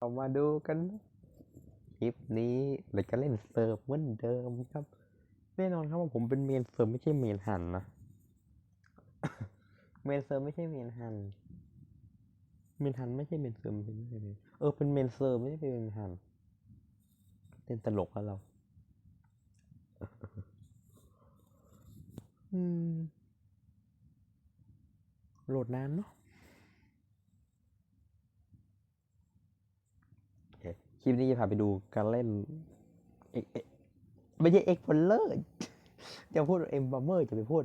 เรามาดูกันคลิปนี้เราจะเล่นเซิร์ฟเหมือนเดิมครับ แน่นอนครับว่าผมเป็นเมนเซิร์ฟไม่ใช่เมนฮันนะ เมนเซิร์ฟไม่ใช่เมนฮัน เมนฮันไม่ใช่เมนเซิร์ฟเป็นไม่ใช่เมนเออเป็นเมนเซิร์ฟไม่ใช่เป็นเมนฮันเล่นตลกแล้วเรา อืมโหลดนานเนาะ โอเคลิปนี้จะพาไปดูการเล่นเอกไม่ใช่เอ็กพลเลอร์จะพูดเอ็มบอมเมอร์จะไปพูด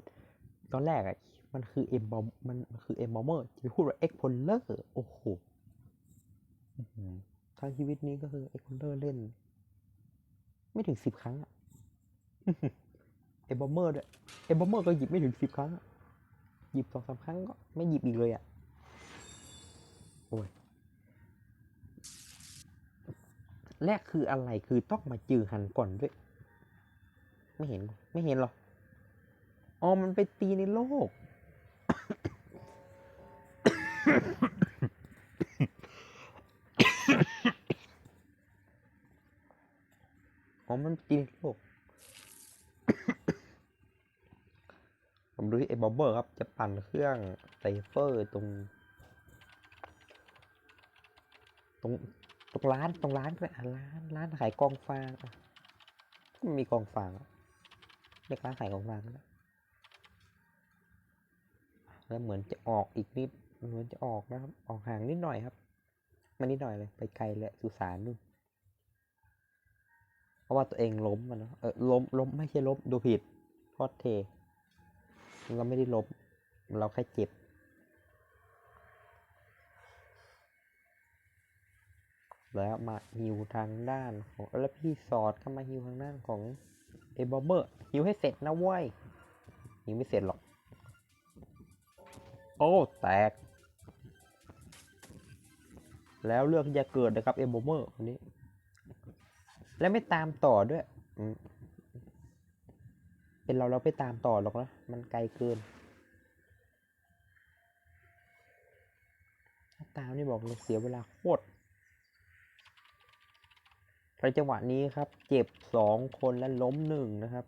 ตอนแรกอะมันคือเอ็มบอมมันคือเอ็มบอมเมอร์จะไปพูดว่าเอ็กพลเลอร์โอ้โหทั้งชีวิตนี้ก็คือเอ็กพลเลอร์เล่น ไม่ถึงสิบครั้งอะเอ็มบอมเมอร์ด้วยเอ็มบอมเมอร์ก็หยิบไม่ถึงสิบครั้งหยิบสองสามครั้งก็ไม่หยิบอีกเลยอะ โอ้ย แรกคืออะไรคือต้องมาจือหันก่อนด้วย ไม่เห็นไม่เห็นหรออ๋อมันไปตีในโลก อ๋อมันตีในโลก ผมดูที่เอบอเบอร์ครับ จะปั่นเครื่องไซเฟอร์ตรง ตรง ตรงร้านตรงร้านก็ได้อะร้านร้านขายกองฟางมีกองฟางเรียกร้านขายกองฟางแล้วเหมือนจะออกอีกนิดเหมือนจะออกนะครับ ออกห่างนิดหน่อยครับมานิดหน่อยเลย ไปไกลเลยสุสานนู่นเพราะว่าตัวเองล้มมันนะเออล้มล้มไม่ใช่ล้มดูผิดทอดเท เราไม่ได้ล้มเราแค่เจ็บ แล้วมาฮิวทางด้านของแล้วพี่สอดก็มาฮิวทางด้านของเอบอเบอร์ฮิวให้เสร็จนะเว้ยฮิวไม่เสร็จหรอก โอ้แตก แล้วเรื่องที่จะเกิดนะครับเอบอเบอร์คนนี้ และไม่ตามต่อด้วยเป็นเราเราไม่ตามต่อหรอกนะ มันไกลเกินถ้าตามนี่บอกเลยเสียเวลาโคตร ในจังหวะนี้ครับ เจ็บสองคนและล้มหนึ่งนะครับ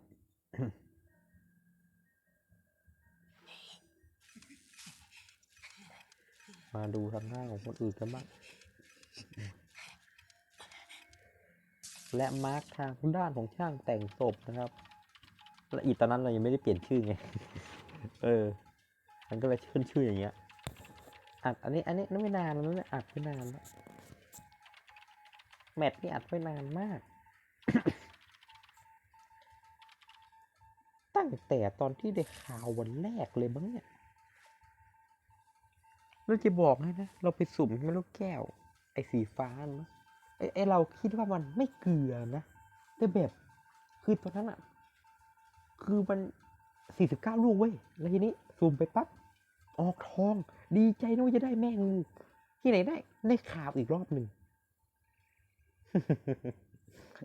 มาดูทางหน้าของคนอื่นกันบ้างและมาร์คทางด้านของช่างแต่งศพนะครับและอีตอนนั้นเรายังไม่ได้เปลี่ยนชื่อไง เออ มันก็เลยขึ้นชื่ออย่างเงี้ย อัดอันนี้ อันนี้นั่นไม่นานแล้วนะอัดไม่นานแล้ว แมตช์นี่อัดไว้นานมาก ตั้งแต่ตอนที่ได้ข่าววันแรกเลยบ้างเนี่ยเราจะบอกให้นะ เราไปสุ่มให้ลูกแก้ว ไอ้สีฟ้านะไอ้ไอ้เราคิดว่ามันไม่เกลือนะ แต่แบบ คือตอนนั้นอะคือมันสี่สิบเก้าลูกเว้ย แล้วทีนี้สุ่มไปปั๊บ ออกทอง ดีใจนะว่าจะได้แม่งูที่ไหนได้ ได้ข่าวอีกรอบหนึ่ง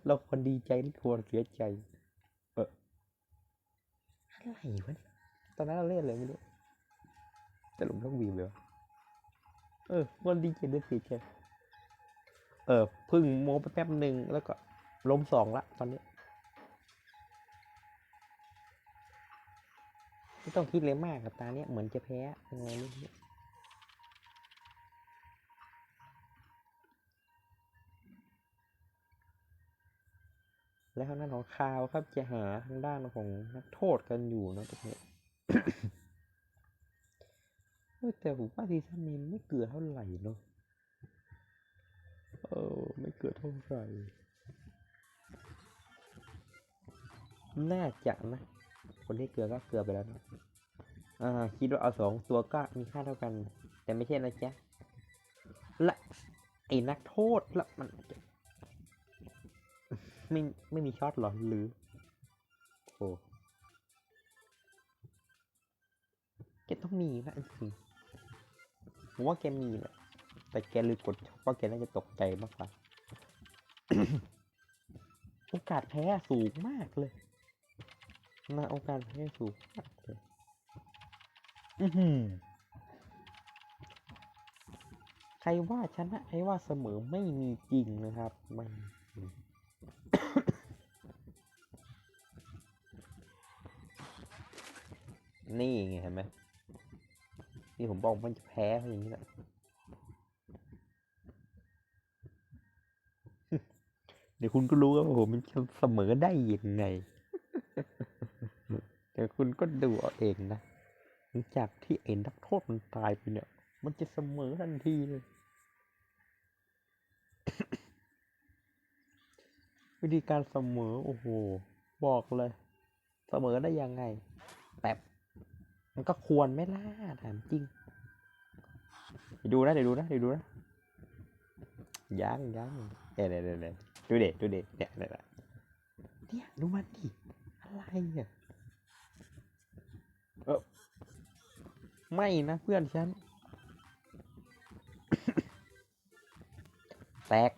เราควรดีใจไม่ควรเสียใจ เอออะไรวะตอนนั้นเราเล่นอะไรไม่รู้แต่หลุมต้องวีมเลยวะเออควรดีใจด้วยเสียใจเออพึ่งโมไปแป๊บหนึ่งแล้วก็ล้มสองละตอนนี้ไม่ต้องคิดเลยมากกับตาเนี้ยเหมือนจะแพ้ยังไงไม่รู้ และทางด้านของคาวครับจะหาทางด้านของนักโทษกันอยู่นะตรงนี้เฮ้ยแต่ผมว่าซีซั่นนี้ไม่เกลือเท่าไหร่เนาะเออไม่เกลือเท่าไหร่น่าจะนะคนที่เกลือก็เกลือไปแล้วนะอ่าคิดว่าเอาสองตัวก็มีค่าเท่ากัน แต่ไม่ใช่นะจ๊ะและไอ้นักโทษละมัน ไม่ไม่มีช็อตหรอหรือ โอ้แกต้องมีนะจริงผมว่าแกมีแหละแต่แกลืมกดเพราะแกน่าจะตกใจมากกว่าโอกาสแพ้สูงมากเลยนะโอกาสแพ้สูงมากเลยอือหือใครว่าชนะใครว่าเสมอไม่มีจริงนะครับม่มีจริง นี่ไงเห็นไหมนี่ผมบอกมันจะแพ้เขาอย่างนี้แหละเดี๋ยวคุณก็รู้ว่าผมมันจะเสมอได้ยังไงเดี๋ยวคุณก็ดูเอาเองนะหลังจากที่เอ็นนักโทษมันตายไปเนี่ย มันจะเสมอทันทีเลย วิธีการเสมอ โอ้โห บอกเลย เสมอได้ยังไง แบบมันก็ควรไม่ล่ะถามจริงเดี๋ยวดูนะเดี๋ยวดูนะเดี๋ยวดูนะยังยังเดี๋ยวเดี๋ยวเดี๋ยวดูเด็ดดูเด็ดเนี่ยเนี่ยเนี่ยเนี่ยดูมันดิอะไรเนี่ยเออไม่นะเพื่อนฉัน แตก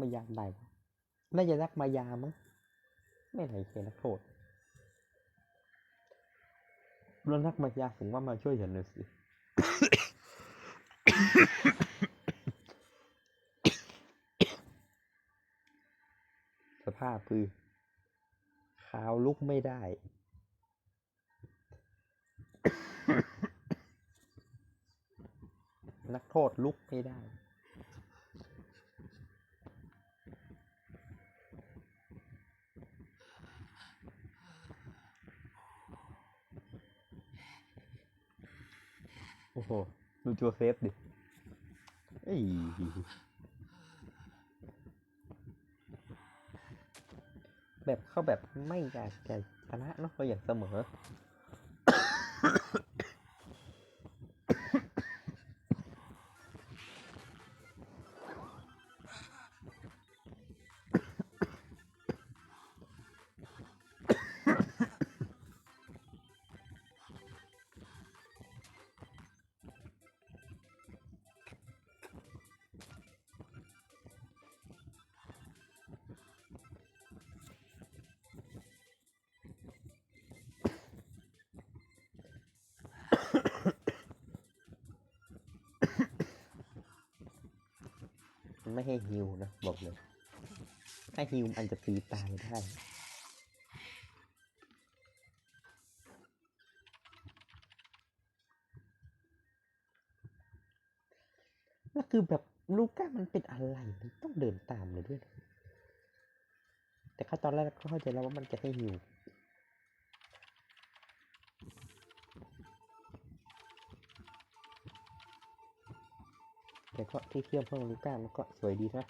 มายามใดน่าจะนักมายามั้งไม่ไหนเขียนักโทษแล้วนักมายาผมว่ามาช่วยฉันหน่อยสิสภาพคือขาวลุกไม่ได้นักโทษลุกไม่ได้ โหดูจัวเซฟดิเอ้ยแบบเข้าแบบไม่อยากจะชนะเนาะเขาอยากเสมอ ไม่ให้ฮิวนะบอกเลย ถ้าฮิวมันจะตีตายได้แล้วคือแบบลูก้ามันเป็นอะไรต้องเดินตามเลยด้วยนแต่เข้าตอนแรกก็เข้าใจแล้วว่ามันจะให้ฮิว แต่ก็ที่เทียมเพิ่มลูก้ามันก็สวยดีนะ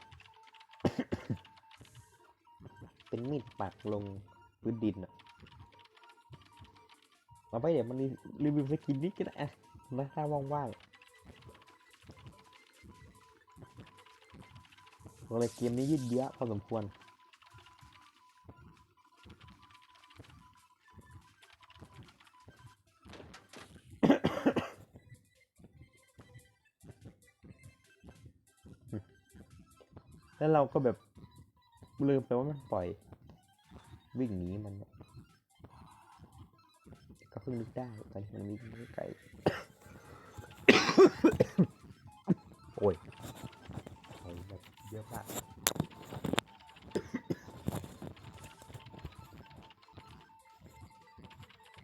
เป็นมีดปักลงพื้นดินอะเอาไปเดี๋ยวมันรีรีวิวสกินนี้ก็ได้อะนะถ้าว่างๆอกเลยเกมนี้ยืดเยอะพอสมควร แล้วเราก็แบบลืมไปว่ามันปล่อย วิ่งหนีมัน ก็เพิ่งนึกได้ตอนที่มันวิ่งไม่ไกลโอ้ยแบบเยอะมาก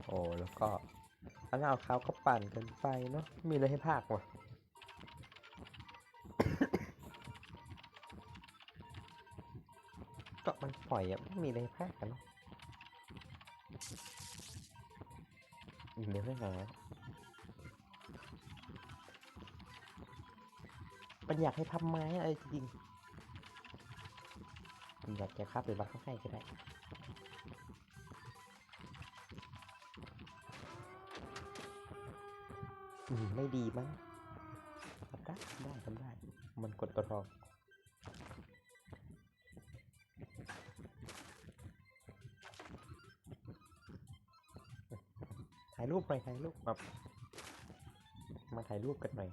โอ้แล้วก็อันเอาเขาก็ปั่นกันไปเนาะมีอะไรให้ภาคว่ะ ล่อยอะไม่มีอะไรแพร่กันเนอะอืมเดี๋ยวไม่หามันอยากให้ทำไม้อะไรจริงมันอยากจะครับหรือว่าเขาให้ก็ได้อืมไม่ดีมั้งทำได้ทำได้ทำได้ มันกดตัวทองายรูปหน่อยถ่ายรูปแบบมาถ่ายรูปกันหน่อย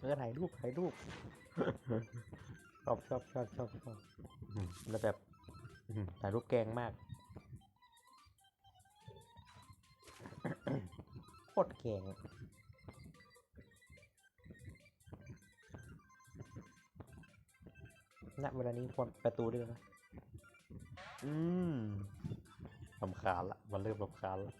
เออถ่ายรูปถ่ายรูปชอบชอบชอบชอบชอบแล้วแบบถ่ายรูปแกงมากโคตรแกงณเวลานี้ควรประตูด้วยนะอืมำคาญละ มันเริ่มลำคาญละ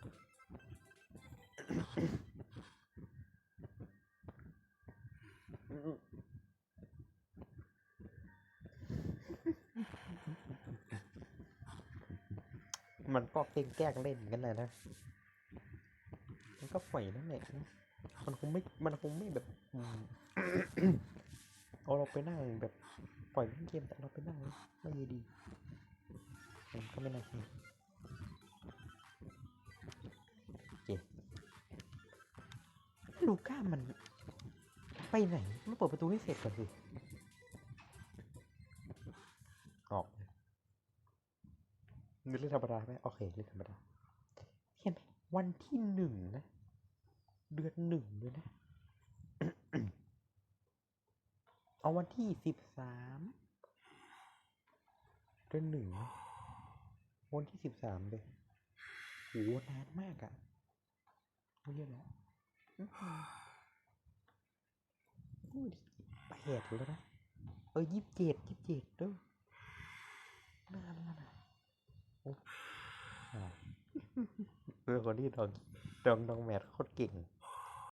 มันก็เก่งแกล้งเล่นกันเลยนะ มันก็ปล่อยนั่นแหละนะมันคงไม่ มันคงไม่แบบเอาเราไปนั่งแบบปล่อยเล่นเกมแต่เราไปนั่งไม่ดีมันก็ไม่น่าเชื่อ ลูก้ามันไปไหนมันเปิดประตูให้เสร็จก่อนสิออกเลยนึกเล่นธรรมดาไหมโอเคเล่นธรรมดาเห็นไหมวันที่หนึ่งนะ เดือนหนึ่งเลยนะ เอาวันที่สิบสามเดือนหนึ่งนะวันที่สิบสามเลยโหนานมากอะ่ะไม่เยอะแล้วอื้อหือโอ้ย แปดแล้วนะ เออยี่สิบเจ็ดยี่สิบเจ็ดด้วยนานแล้วนะโอ้เออคนที่ดองดองดองแมทโคตรเก่ง